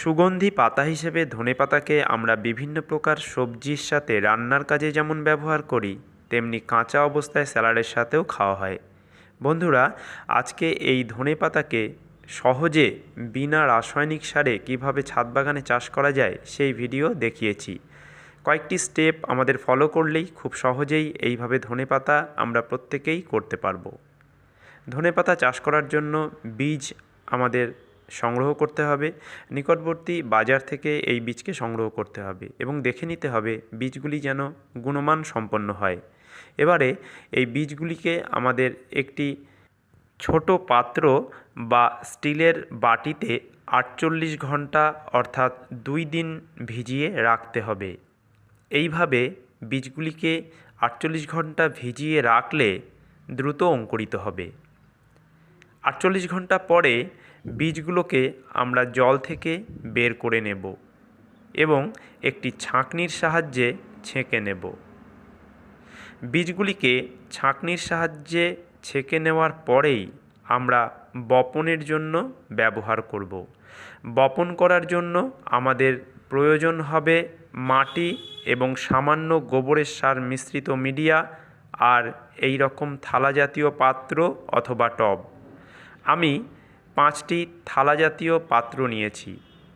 সুগন্ধি পাতা হিসেবে ধনেপাতাকে আমরা বিভিন্ন প্রকার সবজির সাথে রান্নার কাজে যেমন ব্যবহার করি, তেমনি কাঁচা অবস্থায় স্যালাডের সাথেও খাওয়া হয়। বন্ধুরা, আজকে এই ধনেপাতাকে সহজে বিনা রাসায়নিক সারে কীভাবে ছাদ বাগানে চাষ করা যায় সেই ভিডিও দেখিয়েছি। কয়েকটি স্টেপ আমাদের ফলো করলেই খুব সহজেই এইভাবে ধনেপাতা আমরা প্রত্যেকেই করতে পারব। ধনেপাতা চাষ করার জন্য বীজ আমাদের সংগ্রহ করতে হবে। নিকটবর্তী বাজার থেকে এই বীজকে সংগ্রহ করতে হবে এবং দেখে নিতে হবে বীজগুলি যেন গুণমান সম্পন্ন হয়। এবারে এই বীজগুলিকে আমাদের একটি ছোট পাত্র বা স্টিলের বাটিতে আটচল্লিশ ঘণ্টা অর্থাৎ দুই দিন ভিজিয়ে রাখতে হবে। এইভাবে বীজগুলিকে আটচল্লিশ ঘণ্টা ভিজিয়ে রাখলে দ্রুত অঙ্কুরিত হবে। আটচল্লিশ ঘণ্টা পরে বীজগুলোকে আমরা জল থেকে বের করে নেব এবং একটি ছাঁকনির সাহায্যে ছেঁকে নেব। বীজগুলিকে ছাঁকনির সাহায্যে ছেঁকে নেওয়ার পরেই আমরা বপনের জন্য ব্যবহার করব। বপন করার জন্য আমাদের প্রয়োজন হবে মাটি এবং সামান্য গোবরের সার মিশ্রিত মিডিয়া আর এই রকম থালা জাতীয় পাত্র অথবা টব। আমি পাঁচটি থালা জাতীয় পাত্র নিয়েছি।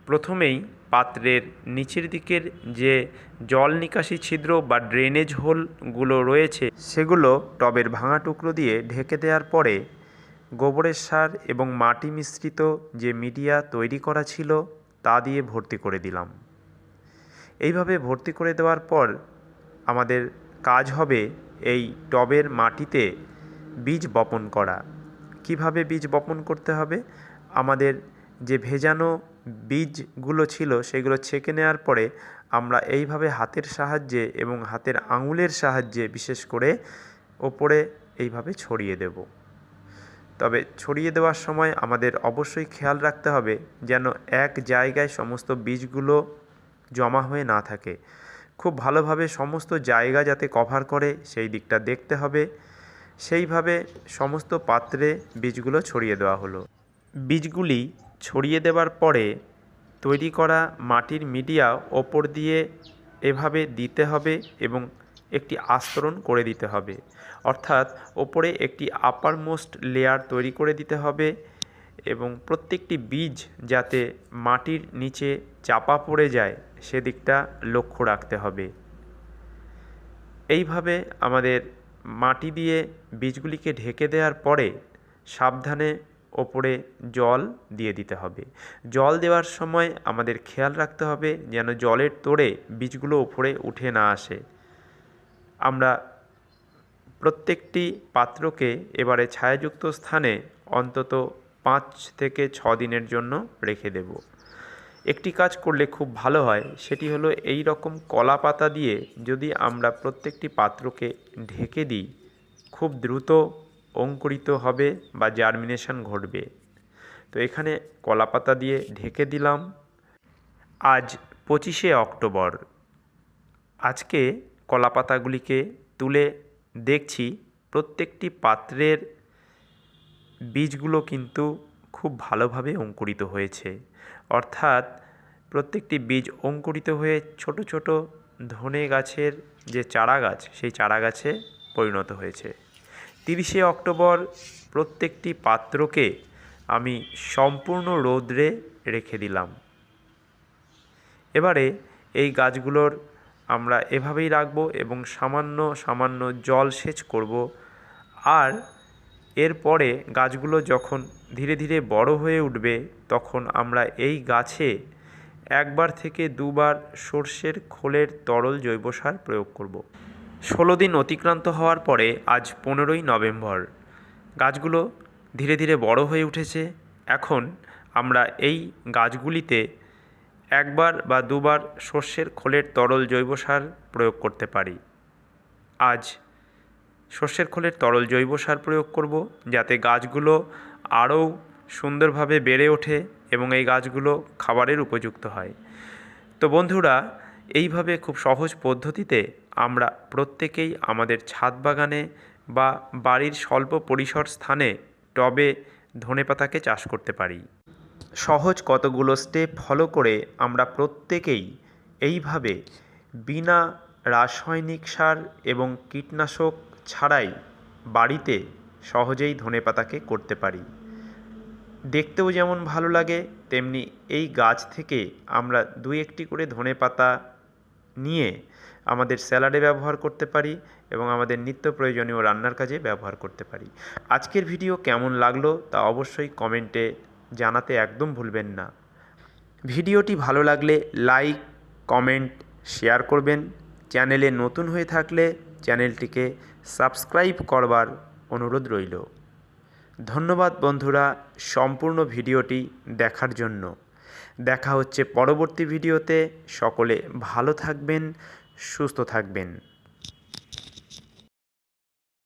প্রথমেই পাত্রের নিচের দিকের যে জল নিকাশি ছিদ্র বা ড্রেনেজ হোলগুলো রয়েছে, সেগুলো টবের ভাঙা টুকরো দিয়ে ঢেকে দেওয়ার পরে গোবরের সার এবং মাটি মিশ্রিত যে মিডিয়া তৈরি করা ছিল, তা দিয়ে ভর্তি করে দিলাম। এইভাবে ভর্তি করে দেওয়ার পর আমাদের কাজ হবে এই টবের মাটিতে বীজ বপন করা। কীভাবে বীজ বপন করতে হবে? আমাদের যে ভেজানো বীজগুলো ছিল সেগুলো ছেঁকে নেওয়ার পরে আমরা এইভাবে হাতের সাহায্যে এবং হাতের আঙুলের সাহায্যে বিশেষ করে ওপরে এইভাবে ছড়িয়ে দেব। তবে ছড়িয়ে দেওয়ার সময় আমাদের অবশ্যই খেয়াল রাখতে হবে যেন এক জায়গায় সমস্ত বীজগুলো জমা হয়ে না থাকে। খুব ভালোভাবে সমস্ত জায়গা যাতে কভার করে সেই দিকটা দেখতে হবে। সেইভাবে সমস্ত পাত্রে বীজগুলো ছড়িয়ে দেওয়া হলো। বীজগুলি ছড়িয়ে দেওয়ার পরে তৈরি করা মাটির মিডিয়া ওপর দিয়ে এভাবে দিতে হবে এবং একটি আস্তরণ করে দিতে হবে। অর্থাৎ ওপরে একটি আপার মোস্ট লেয়ার তৈরি করে দিতে হবে এবং প্রত্যেকটি বীজ যাতে মাটির নিচে চাপা পড়ে যায় সেদিকটা লক্ষ্য রাখতে হবে। এইভাবে আমাদের মাটি দিয়ে বীজগুলিকে ঢেকে দেওয়ার পরে সাবধানে ওপরে জল দিয়ে দিতে হবে। জল দেওয়ার সময় আমাদের খেয়াল রাখতে হবে যেন জলের তোড়ে বীজগুলো ওপরে উঠে না আসে। আমরা প্রত্যেকটি পাত্রকে এবারে ছায়াযুক্ত স্থানে অন্তত পাঁচ থেকে ছ দিনের জন্য রেখে দেব। একটি কাজ করলে খুব ভালো হয়, সেটি হলো এই রকম কলা পাতা দিয়ে যদি আমরা প্রত্যেকটি পাত্রকে ঢেকে দিই, খুব দ্রুত অঙ্কুরিত হবে বা জার্মিনেশন ঘটবে। তো এখানে কলা পাতা দিয়ে ঢেকে দিলাম। আজ পঁচিশে অক্টোবর। আজকে কলা পাতাগুলিকে তুলে দেখছি, প্রত্যেকটি পাত্রের বীজগুলো কিন্তু খুব ভালোভাবে অঙ্কুরিত হয়েছে। অর্থাৎ প্রত্যেকটি বীজ অঙ্কুরিত হয়ে ছোট ছোট ধনে গাছের যে চারা গাছ, সেই চারা গাছে পরিণত হয়েছে। তিরিশে অক্টোবর প্রত্যেকটি পাত্রকে আমি সম্পূর্ণ রৌদ্রে রেখে দিলাম। এবারে এই গাছগুলোর আমরা এভাবেই রাখব এবং সামান্য সামান্য জল সেচ করব। আর এরপরে গাছগুলো যখন ধীরে ধীরে বড় হয়ে উঠবে, তখন আমরা এই গাছে একবার থেকে দুবার সর্ষের খোলের তরল জৈব সার প্রয়োগ করব। ষোলো দিন অতিক্রান্ত হওয়ার পরে আজ পনেরোই নভেম্বর। গাছগুলো ধীরে ধীরে বড় হয়ে উঠেছে। এখন আমরা এই গাছগুলিতে একবার বা দুবার সর্ষের খোলের তরল জৈব সার প্রয়োগ করতে পারি। আজ সর্ষের খোলের তরল জৈব সার প্রয়োগ করব যাতে গাছগুলো আরও সুন্দরভাবে বেড়ে ওঠে এবং এই গাছগুলো খাবারের উপযুক্ত হয়। তো বন্ধুরা, এইভাবে খুব সহজ পদ্ধতিতে আমরা প্রত্যেকেই আমাদের ছাদ বাগানে বা বাড়ির স্বল্প পরিসর স্থানে টবে ধনেপাতাকে চাষ করতে পারি। সহজ কতগুলো স্টেপ ফলো করে আমরা প্রত্যেকেই এইভাবে বিনা রাসায়নিক সার এবং কীটনাশক ছাড়াই বাড়িতে সহজেই ধনেপাতাকে করতে পারি। দেখতেও যেমন ভালো লাগে, তেমনি এই গাছ থেকে আমরা দু একটি করে ধনেপাতা নিয়ে আমাদের স্যালাডে ব্যবহার করতে পারি এবং আমাদের নিত্য প্রয়োজনীয় রান্নার কাজে ব্যবহার করতে পারি। আজকের ভিডিও কেমন লাগল তা অবশ্যই কমেন্টে জানাতে একদম ভুলবেন না। ভিডিওটি ভালো লাগলে লাইক, কমেন্ট, শেয়ার করবেন। চ্যানেলে নতুন হয়ে থাকলে চ্যানেলটিকে সাবস্ক্রাইব করবার অনুরোধ রইল। ধন্যবাদ বন্ধুরা সম্পূর্ণ ভিডিওটি দেখার জন্য। দেখা হচ্ছে পরবর্তী ভিডিওতে। সকলে ভালো থাকবেন, সুস্থ থাকবেন।